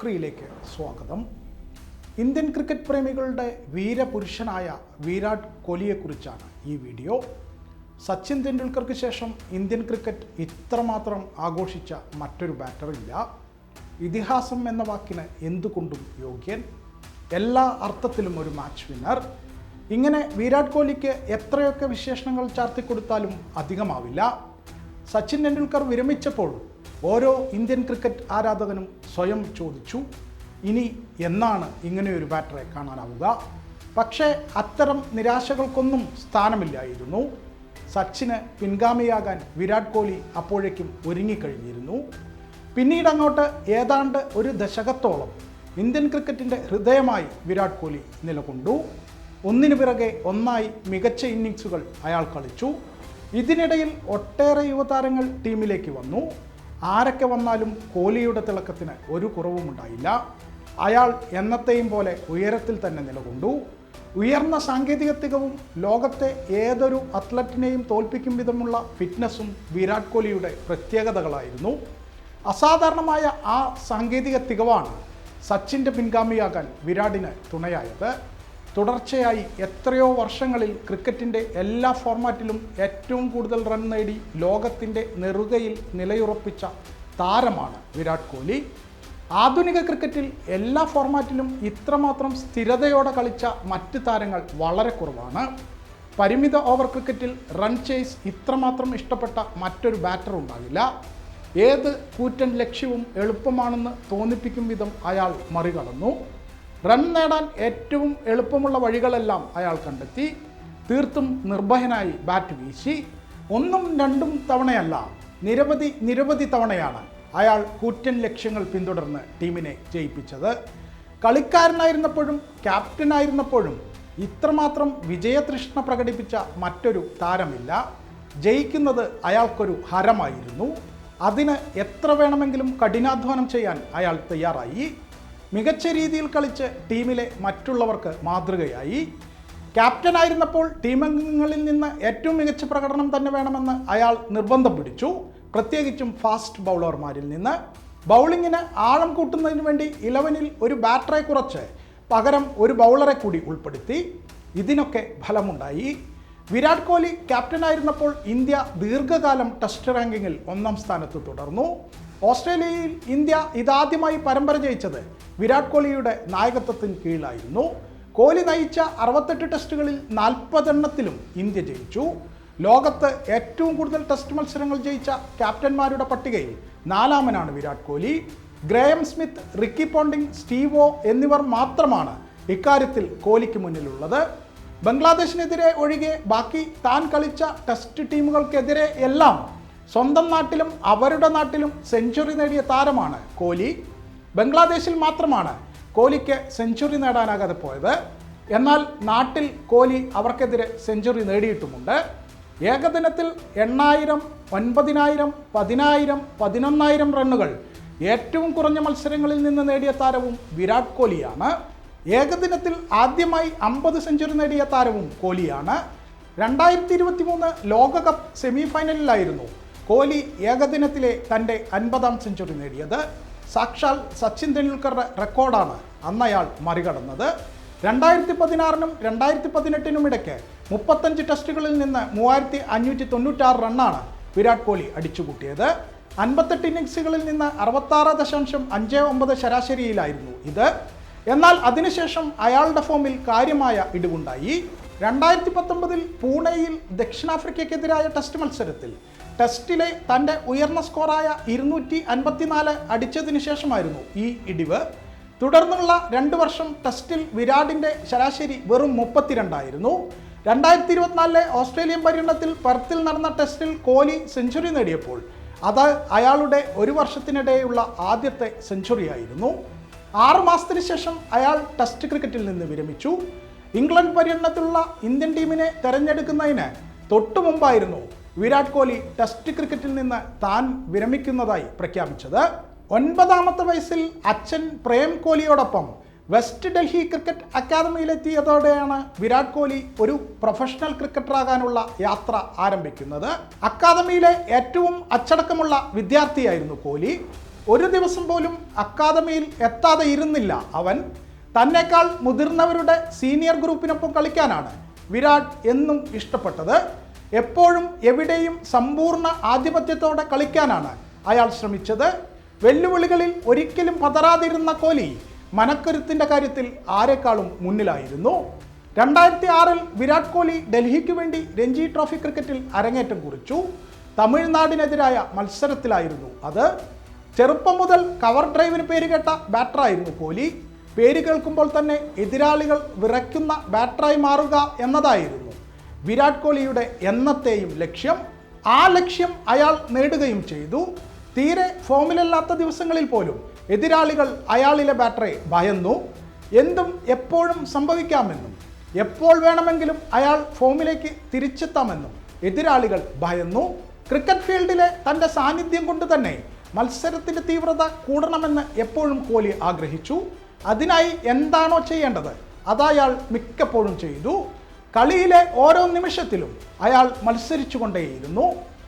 ത്രീയിലേക്ക് സ്വാഗതം. Indian cricket പ്രേമികളുടെ വീരപുരുഷനായ വിരാട് കോഹ്ലിയെക്കുറിച്ചാണ് ഈ വീഡിയോ. സച്ചിൻ തെണ്ടുൽക്കർക്ക് ശേഷം ഇന്ത്യൻ ക്രിക്കറ്റ് ഇത്രമാത്രം ആഘോഷിച്ച മറ്റൊരു ബാറ്ററില്ല ഇതിഹാസം എന്ന വാക്കിന് എന്തുകൊണ്ടും യോഗ്യൻ. എല്ലാ അർത്ഥത്തിലും ഒരു മാച്ച് വിന്നർ ഇങ്ങനെ വിരാട് കോഹ്ലിക്ക് എത്രയൊക്കെ വിശേഷണങ്ങൾ ചാർത്തിക്കൊടുത്താലും അധികമാവില്ല. സച്ചിൻ ടെണ്ടുൽക്കർ വിരമിച്ചപ്പോൾ ഓരോ ഇന്ത്യൻ ക്രിക്കറ്റ് ആരാധകനും സ്വയം ചോദിച്ചു ഇനി എന്നാണ് ഇങ്ങനെയൊരു ബാറ്ററെ കാണാനാവുക? പക്ഷേ അത്തരം നിരാശകൾക്കൊന്നും സ്ഥാനമില്ലായിരുന്നു. സച്ചിന് പിൻഗാമിയാകാൻ വിരാട് കോഹ്ലി അപ്പോഴേക്കും ഒരുങ്ങിക്കഴിഞ്ഞിരുന്നു. പിന്നീട് അങ്ങോട്ട് ഏതാണ്ട് ഒരു ദശകത്തോളം ഇന്ത്യൻ ക്രിക്കറ്റിന്റെ ഹൃദയമായി വിരാട് കോഹ്ലി നിലകൊണ്ടു. ഒന്നിനു പിറകെ ഒന്നായി മികച്ച ഇന്നിങ്സുകൾ അയാൾ കളിച്ചു. ഇതിനിടയിൽ ഒട്ടേറെ യുവതാരങ്ങൾ ടീമിലേക്ക് വന്നു. ആരൊക്കെ വന്നാലും കോഹ്ലിയുടെ തിളക്കത്തിന് ഒരു കുറവുമുണ്ടായില്ല അയാൾ എന്നത്തെയും പോലെ ഉയരത്തിൽ തന്നെ നിലകൊണ്ടു. ഉയർന്ന സാങ്കേതിക തികവും ലോകത്തെ ഏതൊരു അത്ലറ്റിനെയും തോൽപ്പിക്കും വിധമുള്ള ഫിറ്റ്നസ്സും വിരാട് കോഹ്ലിയുടെ പ്രത്യേകതകളായിരുന്നു. അസാധാരണമായ ആ സാങ്കേതിക തികവാണ് സച്ചിന്റെ പിൻഗാമിയാകാൻ വിരാടിന് തുണയായത്. തുടർച്ചയായി എത്രയോ വർഷങ്ങളിൽ ക്രിക്കറ്റിന്റെ എല്ലാ ഫോർമാറ്റിലും ഏറ്റവും കൂടുതൽ റൺ നേടി ലോകത്തിന്റെ നെറുകയിൽ നിലയുറപ്പിച്ച താരമാണ് വിരാട് കോഹ്ലി. ആധുനിക ക്രിക്കറ്റിൽ എല്ലാ ഫോർമാറ്റിലും ഇത്രമാത്രം സ്ഥിരതയോടെ കളിച്ച മറ്റ് താരങ്ങൾ വളരെ കുറവാണ്. പരിമിത ഓവർ ക്രിക്കറ്റിൽ റൺ ചേസ് ഇത്രമാത്രം ഇഷ്ടപ്പെട്ട മറ്റൊരു ബാറ്റർ ഉണ്ടാകില്ല. ഏത് കൂറ്റൻ ലക്ഷ്യവും എളുപ്പമാണെന്ന് തോന്നിപ്പിക്കും വിധം അയാൾ മറികടന്നു. റൺ നേടാൻ ഏറ്റവും എളുപ്പമുള്ള വഴികളെല്ലാം അയാൾ കണ്ടെത്തി. തീർത്തും നിർഭയനായി ബാറ്റ് വീശി. ഒന്നും രണ്ടും തവണയല്ല നിരവധി നിരവധി തവണയാണ് അയാൾ കൂറ്റൻ ലക്ഷ്യങ്ങൾ പിന്തുടർന്ന് ടീമിനെ ജയിപ്പിച്ചത്. കളിക്കാരനായിരുന്നപ്പോഴും ക്യാപ്റ്റനായിരുന്നപ്പോഴും ഇത്രമാത്രം വിജയതൃഷ്ണ പ്രകടിപ്പിച്ച മറ്റൊരു താരമില്ല. ജയിക്കുന്നത് അയാൾക്കൊരു ഹരമായിരുന്നു. അതിന് എത്ര വേണമെങ്കിലും കഠിനാധ്വാനം ചെയ്യാൻ അയാൾ തയ്യാറായി. മികച്ച രീതിയിൽ കളിച്ച് ടീമിലെ മറ്റുള്ളവർക്ക് മാതൃകയായി. ക്യാപ്റ്റനായിരുന്നപ്പോൾ ടീമംഗങ്ങളിൽ നിന്ന് ഏറ്റവും മികച്ച പ്രകടനം തന്നെ വേണമെന്ന് അയാൾ നിർബന്ധം പിടിച്ചു. പ്രത്യേകിച്ചും ഫാസ്റ്റ് ബൗളർമാരിൽ നിന്ന്. ബൗളിങ്ങിന് ആഴം കൂട്ടുന്നതിന് വേണ്ടി ഇലവനിൽ ഒരു ബാറ്ററെ കുറച്ച് പകരം ഒരു ബൗളറെ കൂടി ഉൾപ്പെടുത്തി. ഇതിനൊക്കെ ഫലമുണ്ടായി. വിരാട് കോഹ്ലി ക്യാപ്റ്റനായിരുന്നപ്പോൾ ഇന്ത്യ ദീർഘകാലം ടെസ്റ്റ് റാങ്കിങ്ങിൽ ഒന്നാം സ്ഥാനത്ത് തുടർന്നു. ഓസ്ട്രേലിയയിൽ ഇന്ത്യ ഇതാദ്യമായി പരമ്പര ജയിച്ചത് വിരാട് കോഹ്ലിയുടെ നായകത്വത്തിന് കീഴിലായിരുന്നു. കോഹ്ലി നയിച്ച അറുപത്തെട്ട് ടെസ്റ്റുകളിൽ നാൽപ്പതെണ്ണത്തിലും ഇന്ത്യ ജയിച്ചു. ലോകത്ത് ഏറ്റവും കൂടുതൽ ടെസ്റ്റ് മത്സരങ്ങൾ ജയിച്ച ക്യാപ്റ്റന്മാരുടെ പട്ടികയിൽ നാലാമനാണ് Virat Kohli. Graeme Smith Ricky Ponting Steve Waugh എന്നിവർ മാത്രമാണ് ഇക്കാര്യത്തിൽ കോഹ്ലിക്ക് മുന്നിലുള്ളത്. ബംഗ്ലാദേശിനെതിരെ ഒഴികെ ബാക്കി താൻ കളിച്ച ടെസ്റ്റ് ടീമുകൾക്കെതിരെ എല്ലാം സ്വന്തം നാട്ടിലും അവരുടെ നാട്ടിലും സെഞ്ചുറി നേടിയ താരമാണ് കോഹ്ലി. ബംഗ്ലാദേശിൽ മാത്രമാണ് കോഹ്ലിക്ക് സെഞ്ചുറി നേടാനാകാതെ പോയത്. എന്നാൽ നാട്ടിൽ കോഹ്ലി അവർക്കെതിരെ സെഞ്ചുറി നേടിയിട്ടുമുണ്ട്. ഏകദിനത്തിൽ എണ്ണായിരം ഒൻപതിനായിരം പതിനായിരം പതിനൊന്നായിരം റണ്ണുകൾ ഏറ്റവും കുറഞ്ഞ മത്സരങ്ങളിൽ നിന്ന് നേടിയ താരവും വിരാട് കോഹ്ലിയാണ്. ഏകദിനത്തിൽ ആദ്യമായി അമ്പത് സെഞ്ചുറി നേടിയ താരവും കോഹ്ലിയാണ്. രണ്ടായിരത്തി ഇരുപത്തി മൂന്ന് ലോകകപ്പ് സെമി ഫൈനലിലായിരുന്നു കോഹ്ലി ഏകദിനത്തിലെ തന്റെ അൻപതാം സെഞ്ചുറി നേടിയത്. സാക്ഷാൽ സച്ചിൻ തെണ്ടുൽക്കറുടെ റെക്കോർഡാണ് അന്ന് അയാൾ മറികടന്നത്. രണ്ടായിരത്തി പതിനാറിനും രണ്ടായിരത്തി പതിനെട്ടിനും ഇടയ്ക്ക് മുപ്പത്തഞ്ച് ടെസ്റ്റുകളിൽ നിന്ന് മൂവായിരത്തി അഞ്ഞൂറ്റി തൊണ്ണൂറ്റാറ് റണ്ണാണ് വിരാട് കോഹ്ലി അടിച്ചുകൂട്ടിയത്. അൻപത്തെട്ട് ഇന്നിങ്സുകളിൽ നിന്ന് അറുപത്താറ് ദശാംശം അഞ്ച് ഒമ്പത് ശരാശരിയിലായിരുന്നു ഇത്. എന്നാൽ അതിനുശേഷം അയാളുടെ ഫോമിൽ കാര്യമായ ഇടിവുണ്ടായി. രണ്ടായിരത്തി പത്തൊമ്പതിൽ പൂനെയിൽ ദക്ഷിണാഫ്രിക്കയ്ക്കെതിരായ ടെസ്റ്റ് മത്സരത്തിൽ ടെസ്റ്റിലെ തന്റെ ഉയർന്ന സ്കോറായ ഇരുന്നൂറ്റി അൻപത്തിനാല് അടിച്ചതിന് ശേഷമായിരുന്നു ഈ ഇടിവ്. തുടർന്നുള്ള രണ്ട് വർഷം ടെസ്റ്റിൽ വിരാടിന്റെ ശരാശരി വെറും മുപ്പത്തിരണ്ടായിരുന്നു. രണ്ടായിരത്തി ഇരുപത്തിനാലിലെ ഓസ്ട്രേലിയൻ പര്യടനത്തിൽ പെർത്തിൽ നടന്ന ടെസ്റ്റിൽ കോഹ്ലി സെഞ്ചുറി നേടിയപ്പോൾ അത് അയാളുടെ ഒരു വർഷത്തിനിടെയുള്ള ആദ്യത്തെ സെഞ്ചുറി ആയിരുന്നു ആറ് മാസത്തിന് ശേഷം അയാൾ ടെസ്റ്റ് ക്രിക്കറ്റിൽ നിന്ന് വിരമിച്ചു. ഇംഗ്ലണ്ട് പര്യടനത്തിലുള്ള ഇന്ത്യൻ ടീമിനെ തെരഞ്ഞെടുക്കുന്നതിന് തൊട്ടു മുമ്പായിരുന്നു വിരാട് കോഹ്ലി ടെസ്റ്റ് ക്രിക്കറ്റിൽ നിന്ന് താൻ വിരമിക്കുന്നതായി പ്രഖ്യാപിച്ചത്. ഒൻപതാമത്തെ വയസ്സിൽ അച്ഛൻ പ്രേം കോഹ്ലിയോടൊപ്പം വെസ്റ്റ് ഡൽഹി ക്രിക്കറ്റ് അക്കാദമിയിലെത്തിയതോടെയാണ് വിരാട് കോഹ്ലി ഒരു പ്രൊഫഷണൽ ക്രിക്കറ്ററാകാനുള്ള യാത്ര ആരംഭിക്കുന്നത്. അക്കാദമിയിലെ ഏറ്റവും അച്ചടക്കമുള്ള വിദ്യാർത്ഥിയായിരുന്നു കോഹ്ലി. ഒരു ദിവസം പോലും അക്കാദമിയിൽ എത്താതെ ഇരുന്നില്ല അവൻ. തന്നെക്കാൾ മുതിർന്നവരുടെ സീനിയർ ഗ്രൂപ്പിനൊപ്പം കളിക്കാനാണ് വിരാട് എന്നും ഇഷ്ടപ്പെട്ടത്. എപ്പോഴും എവിടെയും സമ്പൂർണ ആധിപത്യത്തോടെ കളിക്കാനാണ് അയാൾ ശ്രമിച്ചത്. വെല്ലുവിളികളിൽ ഒരിക്കലും പതരാതിരുന്ന കോലി മനക്കരുത്തിന്റെ കാര്യത്തിൽ ആരെക്കാളും മുന്നിലായിരുന്നു. രണ്ടായിരത്തി ആറിൽ വിരാട് കോഹ്ലി ഡൽഹിക്ക് വേണ്ടി രഞ്ജി ട്രോഫി ക്രിക്കറ്റിൽ അരങ്ങേറ്റം കുറിച്ചു. തമിഴ്നാടിനെതിരായ മത്സരത്തിലായിരുന്നു അത്. ചെറുപ്പം മുതൽ കവർ ഡ്രൈവിന് പേരുകേട്ട ബാറ്ററായിരുന്നു കോഹ്ലി. പേര് കേൾക്കുമ്പോൾ തന്നെ എതിരാളികൾ വിറയ്ക്കുന്ന ബാറ്ററായി മാറുക എന്നതായിരുന്നു വിരാട് കോഹ്ലിയുടെ എന്നത്തെയും ലക്ഷ്യം ആ ലക്ഷ്യം അയാൾ നേടുകയും ചെയ്തു. തീരെ ഫോമിലല്ലാത്ത ദിവസങ്ങളിൽ പോലും എതിരാളികൾ അയാളിലെ ബാറ്ററെ ഭയന്നു. എന്തും എപ്പോഴും സംഭവിക്കാമെന്നും എപ്പോൾ വേണമെങ്കിലും അയാൾ ഫോമിലേക്ക് തിരിച്ചെത്താമെന്നും എതിരാളികൾ ഭയന്നു. ക്രിക്കറ്റ് ഫീൽഡിലെ തന്റെ സാന്നിധ്യം കൊണ്ട് തന്നെ മത്സരത്തിന്റെ തീവ്രത കൂടണമെന്ന് എപ്പോഴും കോഹ്ലി ആഗ്രഹിച്ചു. അതിനായി എന്താണോ ചെയ്യേണ്ടത് അതയാൾ മിക്കപ്പോഴും ചെയ്തു. കളിയിലെ ഓരോ നിമിഷത്തിലും അയാൾ മത്സരിച്ചുകൊണ്ടേയിരുന്നു.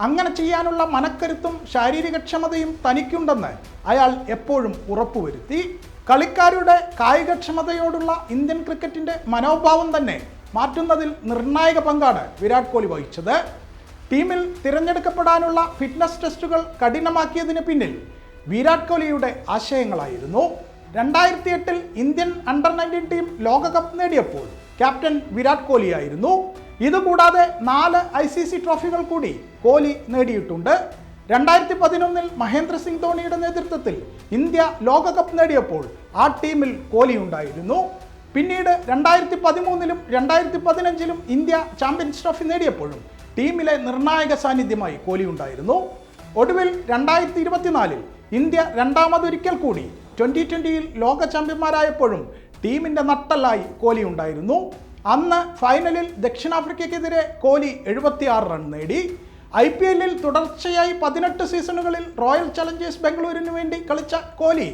അങ്ങനെ ചെയ്യാനുള്ള മനക്കരുത്തും ശാരീരികക്ഷമതയും തനിക്കുണ്ടെന്ന് അയാൾ എപ്പോഴും ഉറപ്പുവരുത്തി. കളിക്കാരുടെ കായികക്ഷമതയോടുള്ള ഇന്ത്യൻ ക്രിക്കറ്റിന്റെ മനോഭാവം തന്നെ മാറ്റുന്നതിൽ നിർണായക പങ്കാണ് വിരാട് കോഹ്ലി വഹിച്ചത്. ടീമിൽ തിരഞ്ഞെടുക്കപ്പെടാനുള്ള ഫിറ്റ്നസ് ടെസ്റ്റുകൾ കഠിനമാക്കിയതിന് പിന്നിൽ വിരാട് കോഹ്ലിയുടെ ആശയങ്ങളായിരുന്നു. രണ്ടായിരത്തി എട്ടിൽ ഇന്ത്യൻ അണ്ടർ നയന്റീൻ ടീം ലോകകപ്പ് നേടിയപ്പോൾ ക്യാപ്റ്റൻ വിരാട് കോഹ്ലി ആയിരുന്നു. ഇതുകൂടാതെ നാല് ഐ സി സി ട്രോഫികൾ കൂടി കോഹ്ലി നേടിയിട്ടുണ്ട്. രണ്ടായിരത്തി പതിനൊന്നിൽ മഹേന്ദ്ര സിംഗ് ധോണിയുടെ നേതൃത്വത്തിൽ ഇന്ത്യ ലോകകപ്പ് നേടിയപ്പോൾ ആ ടീമിൽ കോഹ്ലി ഉണ്ടായിരുന്നു. പിന്നീട് രണ്ടായിരത്തി പതിമൂന്നിലും രണ്ടായിരത്തി പതിനഞ്ചിലും ഇന്ത്യ ചാമ്പ്യൻസ് ട്രോഫി നേടിയപ്പോഴും ടീമിലെ നിർണായക സാന്നിധ്യമായി കോഹ്ലി ഉണ്ടായിരുന്നു. ഒടുവിൽ രണ്ടായിരത്തി ഇരുപത്തിനാലിൽ ഇന്ത്യ രണ്ടാമതൊരിക്കൽ കൂടി ട്വന്റി ട്വന്റിയിൽ ലോക ചാമ്പ്യന്മാരായപ്പോഴും ടീമിന്റെ നട്ടല്ലായി കോഹ്ലി ഉണ്ടായിരുന്നു. അന്ന് ഫൈനലിൽ ദക്ഷിണാഫ്രിക്കയ്ക്കെതിരെ കോഹ്ലി എഴുപത്തിയാറ് റൺ നേടി. ഐ പി എല്ലിൽ തുടർച്ചയായി പതിനെട്ട് സീസണുകളിൽ റോയൽ ചലഞ്ചേഴ്സ് ബംഗളൂരിന് വേണ്ടി കളിച്ച കോഹ്ലി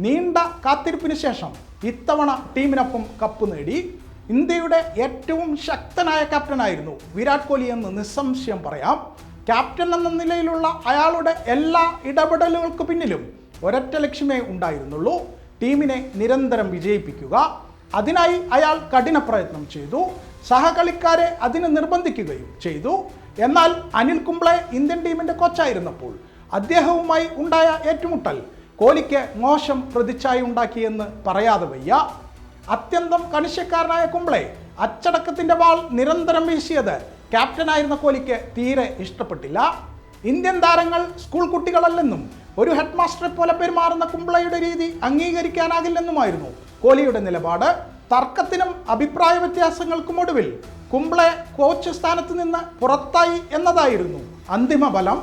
നീണ്ട കാത്തിരിപ്പിന് ശേഷം ഇത്തവണ ടീമിനൊപ്പം കപ്പ് നേടി. ഇന്ത്യയുടെ ഏറ്റവും ശക്തനായ ക്യാപ്റ്റനായിരുന്നു വിരാട് കോഹ്ലി എന്ന് നിസ്സംശയം പറയാം. ക്യാപ്റ്റൻ എന്ന നിലയിലുള്ള അയാളുടെ എല്ലാ ഇടപെടലുകൾക്ക് പിന്നിലും ഒരൊറ്റ ലക്ഷ്യമേ ഉണ്ടായിരുന്നുള്ളൂ. ടീമിനെ നിരന്തരം വിജയിപ്പിക്കുക. അതിനായി അയാൾ കഠിന പ്രയത്നം ചെയ്തു. സഹകളിക്കാരെ അതിന് നിർബന്ധിക്കുകയും ചെയ്തു. എന്നാൽ അനിൽ കുംബ്ലെ ഇന്ത്യൻ ടീമിന്റെ കോച്ചായിരുന്നപ്പോൾ അദ്ദേഹവുമായി ഉണ്ടായ ഏറ്റുമുട്ടൽ കോലിക്ക് മോശം പ്രതിച്ഛായ ഉണ്ടാക്കിയെന്ന് പറയാതെ വയ്യ. അത്യന്തം കണിശക്കാരനായ കുംബ്ലെ അച്ചടക്കത്തിന്റെ വാൾ നിരന്തരം വീശിയത് ക്യാപ്റ്റനായിരുന്ന കോലിക്ക് തീരെ ഇഷ്ടപ്പെട്ടില്ല. ഇന്ത്യൻ താരങ്ങൾ സ്കൂൾ കുട്ടികളല്ലെന്നും ഒരു ഹെഡ് മാസ്റ്ററെ പോലെ പെരുമാറുന്ന കുംബ്ലയുടെ രീതി അംഗീകരിക്കാനാകില്ലെന്നുമായിരുന്നു. കോഹ്ലിയുടെ നിലപാട് തർക്കത്തിനും അഭിപ്രായ വ്യത്യാസങ്ങൾക്കും ഒടുവിൽ കുംബ്ലെ കോച്ച് സ്ഥാനത്ത് നിന്ന് പുറത്തായി എന്നതായിരുന്നു അന്തിമ ഫലം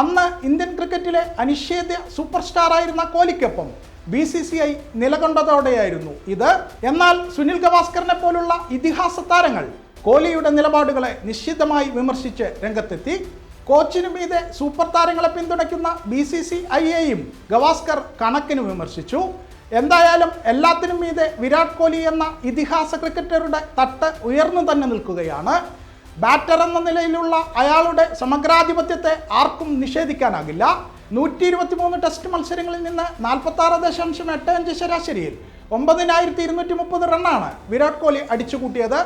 അന്ന് ഇന്ത്യൻ ക്രിക്കറ്റിലെ അനിഷേധ്യ സൂപ്പർ സ്റ്റാറായിരുന്ന കോഹ്ലിക്കൊപ്പം ബി സി സി ഐ നിലകൊണ്ടതോടെയായിരുന്നു ഇത്. എന്നാൽ സുനിൽ ഗവാസ്കറിനെ പോലുള്ള ഇതിഹാസ താരങ്ങൾ കോഹ്ലിയുടെ നിലപാടുകളെ നിശ്ചിതമായി വിമർശിച്ച് രംഗത്തെത്തി. കോച്ചിനു മീതെ സൂപ്പർ താരങ്ങളെ പിന്തുണയ്ക്കുന്ന ബി സി സി ഐ എയും ഗവാസ്കർ കണക്കിന് വിമർശിച്ചു. എന്തായാലും എല്ലാത്തിനും മീതെ വിരാട് കോഹ്ലി എന്ന ഇതിഹാസ ക്രിക്കറ്ററുടെ തട്ട് ഉയർന്നു തന്നെ നിൽക്കുകയാണ്. ബാറ്റർ എന്ന നിലയിലുള്ള അയാളുടെ സമഗ്രാധിപത്യത്തെ ആർക്കും നിഷേധിക്കാനാകില്ല. നൂറ്റി ഇരുപത്തി മൂന്ന് ടെസ്റ്റ് മത്സരങ്ങളിൽ നിന്ന് നാൽപ്പത്തി ആറ് ദശാംശം എട്ട് അഞ്ച് ശരാശരിയിൽ ഒമ്പതിനായിരത്തി ഇരുന്നൂറ്റി മുപ്പത് റണ്ണാണ് വിരാട് കോഹ്ലി അടിച്ചുകൂട്ടിയത്.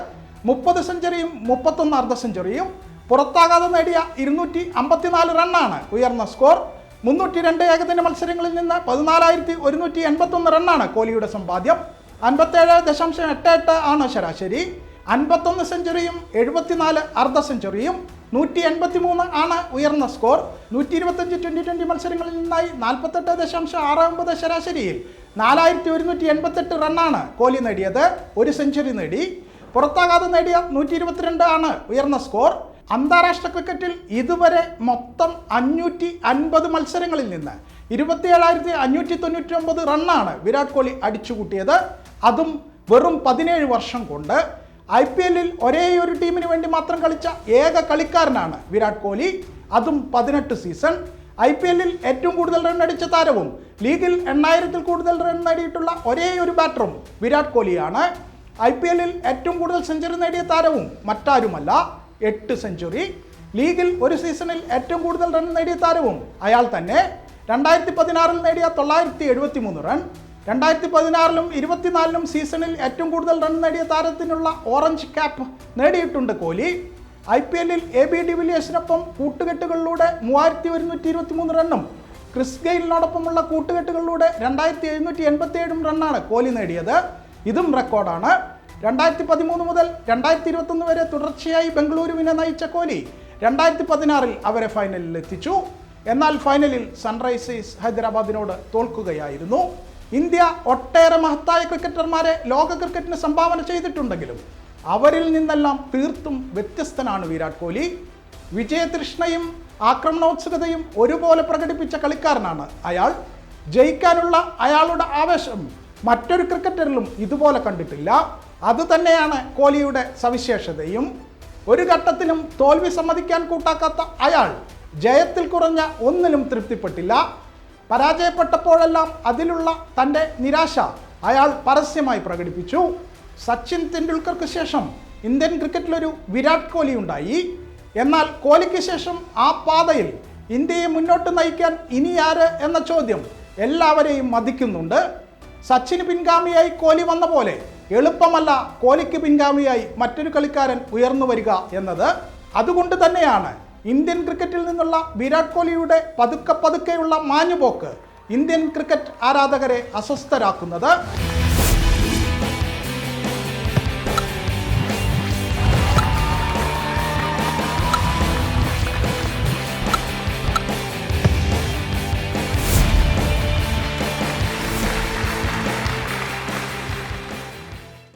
മുപ്പത് സെഞ്ചുറിയും മുപ്പത്തൊന്ന് അർദ്ധ സെഞ്ചുറിയും പുറത്താകാതെ നേടിയ ഇരുന്നൂറ്റി അമ്പത്തിനാല് റണ്ണാണ് ഉയർന്ന സ്കോർ. മുന്നൂറ്റി രണ്ട് ഏകദിന മത്സരങ്ങളിൽ നിന്ന് പതിനാലായിരത്തി ഒരുന്നൂറ്റി എൺപത്തൊന്ന് റണ്ണാണ് കോഹ്ലിയുടെ സമ്പാദ്യം. അൻപത്തേഴ് ദശാംശം എട്ട് എട്ട് ആണ് ശരാശരി. അൻപത്തൊന്ന് സെഞ്ചുറിയും എഴുപത്തിനാല് അർദ്ധ സെഞ്ചുറിയും നൂറ്റി എൺപത്തി മൂന്ന് ആണ് ഉയർന്ന സ്കോർ. നൂറ്റി ഇരുപത്തഞ്ച് ട്വന്റി ട്വന്റി മത്സരങ്ങളിൽ നിന്നായി നാൽപ്പത്തെട്ട് ദശാംശം ആറ് ഒമ്പത് ശരാശരിയിൽ നാലായിരത്തി ഒരുന്നൂറ്റി എൺപത്തെട്ട് റണ്ണാണ് കോഹ്ലി നേടിയത്. ഒരു സെഞ്ചുറി നേടി. പുറത്താകാതെ നേടിയ നൂറ്റി ഇരുപത്തിരണ്ട് ആണ് ഉയർന്ന സ്കോർ. അന്താരാഷ്ട്ര ക്രിക്കറ്റിൽ ഇതുവരെ മൊത്തം അഞ്ഞൂറ്റി അൻപത് മത്സരങ്ങളിൽ നിന്ന് ഇരുപത്തിയേഴായിരത്തി അഞ്ഞൂറ്റി തൊണ്ണൂറ്റി ഒമ്പത് റണ്ണാണ് വിരാട് കോഹ്ലി അടിച്ചുകൂട്ടിയത്. അതും വെറും പതിനേഴ് വർഷം കൊണ്ട് ഐ പി എല്ലിൽ ഒരേ ഒരു ടീമിന് വേണ്ടി മാത്രം കളിച്ച ഏക കളിക്കാരനാണ് വിരാട് കോഹ്ലി. അതും പതിനെട്ട് സീസൺ. ഐ പി എല്ലിൽ ഏറ്റവും കൂടുതൽ റൺ അടിച്ച താരവും ലീഗിൽ എണ്ണായിരത്തിൽ കൂടുതൽ റൺ നേടിയിട്ടുള്ള ഒരേ ഒരു ബാറ്ററും വിരാട് കോഹ്ലിയാണ്. ഐ പി എല്ലിൽ ഏറ്റവും കൂടുതൽ സെഞ്ചുറി നേടിയ താരവും മറ്റാരുമല്ല. എട്ട് സെഞ്ചുറി. ലീഗിൽ ഒരു സീസണിൽ ഏറ്റവും കൂടുതൽ റൺ നേടിയ താരവും അയാൾ തന്നെ. രണ്ടായിരത്തി പതിനാറിൽ നേടിയ തൊള്ളായിരത്തി എഴുപത്തി മൂന്ന് റൺ. രണ്ടായിരത്തി പതിനാറിലും ഇരുപത്തിനാലിലും സീസണിൽ ഏറ്റവും കൂടുതൽ റൺ നേടിയ താരത്തിനുള്ള ഓറഞ്ച് ക്യാപ്പ് നേടിയിട്ടുണ്ട് കോഹ്ലി. ഐ പി എല്ലിൽ എ ബി ഡിവിലിയേഴ്സിനൊപ്പം കൂട്ടുകെട്ടുകളിലൂടെ മൂവായിരത്തി ഒരുന്നൂറ്റി ഇരുപത്തി മൂന്ന് റണ്ണും ക്രിസ് ഗെയിലിനോടൊപ്പമുള്ള കൂട്ടുകെട്ടുകളിലൂടെ രണ്ടായിരത്തി എഴുന്നൂറ്റി എൺപത്തി ഏഴും റണ്ണാണ് കോഹ്ലി നേടിയത്. ഇതും റെക്കോർഡാണ്. രണ്ടായിരത്തി പതിമൂന്ന് മുതൽ രണ്ടായിരത്തി ഇരുപത്തൊന്ന് വരെ തുടർച്ചയായി ബംഗളൂരുവിനെ നയിച്ച കോഹ്ലി രണ്ടായിരത്തി പതിനാറിൽ അവരെ ഫൈനലിൽ എത്തിച്ചു എന്നാൽ ഫൈനലിൽ സൺറൈസേഴ്സ് ഹൈദരാബാദിനോട് തോൽക്കുകയായിരുന്നു. ഇന്ത്യ ഒട്ടേറെ മഹത്തായ ക്രിക്കറ്റർമാരെ ലോക ക്രിക്കറ്റിന് സംഭാവന ചെയ്തിട്ടുണ്ടെങ്കിലും അവരിൽ നിന്നെല്ലാം തീർത്തും വ്യത്യസ്തനാണ് വിരാട് കോഹ്ലി. വിജയതൃഷ്ണയും ആക്രമണോത്സുകതയും ഒരുപോലെ പ്രകടിപ്പിച്ച കളിക്കാരനാണ് അയാൾ. ജയിക്കാനുള്ള അയാളുടെ ആവേശം മറ്റൊരു ക്രിക്കറ്ററിലും ഇതുപോലെ കണ്ടിട്ടില്ല. അതുതന്നെയാണ് കോഹ്ലിയുടെ സവിശേഷതയും. ഒരു ഘട്ടത്തിലും തോൽവി സമ്മതിക്കാൻ കൂട്ടാക്കാത്ത അയാൾ ജയത്തിൽ കുറഞ്ഞ ഒന്നിലും തൃപ്തിപ്പെട്ടില്ല. പരാജയപ്പെട്ടപ്പോഴെല്ലാം അതിലുള്ള തന്റെ നിരാശ അയാൾ പരസ്യമായി പ്രകടിപ്പിച്ചു. സച്ചിൻ തെണ്ടുൽക്കർക്ക് ശേഷം ഇന്ത്യൻ ക്രിക്കറ്റിലൊരു വിരാട് കോഹ്ലി ഉണ്ടായി. എന്നാൽ കോഹ്ലിക്ക് ശേഷം ആ പാതയിൽ ഇന്ത്യയെ മുന്നോട്ട് നയിക്കാൻ ഇനി ആര് എന്ന ചോദ്യം എല്ലാവരെയും മതിക്കുന്നുണ്ട്. സച്ചിന് പിൻഗാമിയായി കോഹ്ലി വന്ന പോലെ എളുപ്പമല്ല കോഹ്ലിക്ക് പിൻഗാമിയായി മറ്റൊരു കളിക്കാരൻ ഉയർന്നു വരിക എന്നത്. അതുകൊണ്ട് തന്നെയാണ് ഇന്ത്യൻ ക്രിക്കറ്റിൽ നിന്നുള്ള വിരാട് കോഹ്ലിയുടെ പതുക്കെ പതുക്കെയുള്ള മാഞ്ഞുപോക്ക് ഇന്ത്യൻ ക്രിക്കറ്റ് ആരാധകരെ അസ്വസ്ഥരാക്കുന്നത്.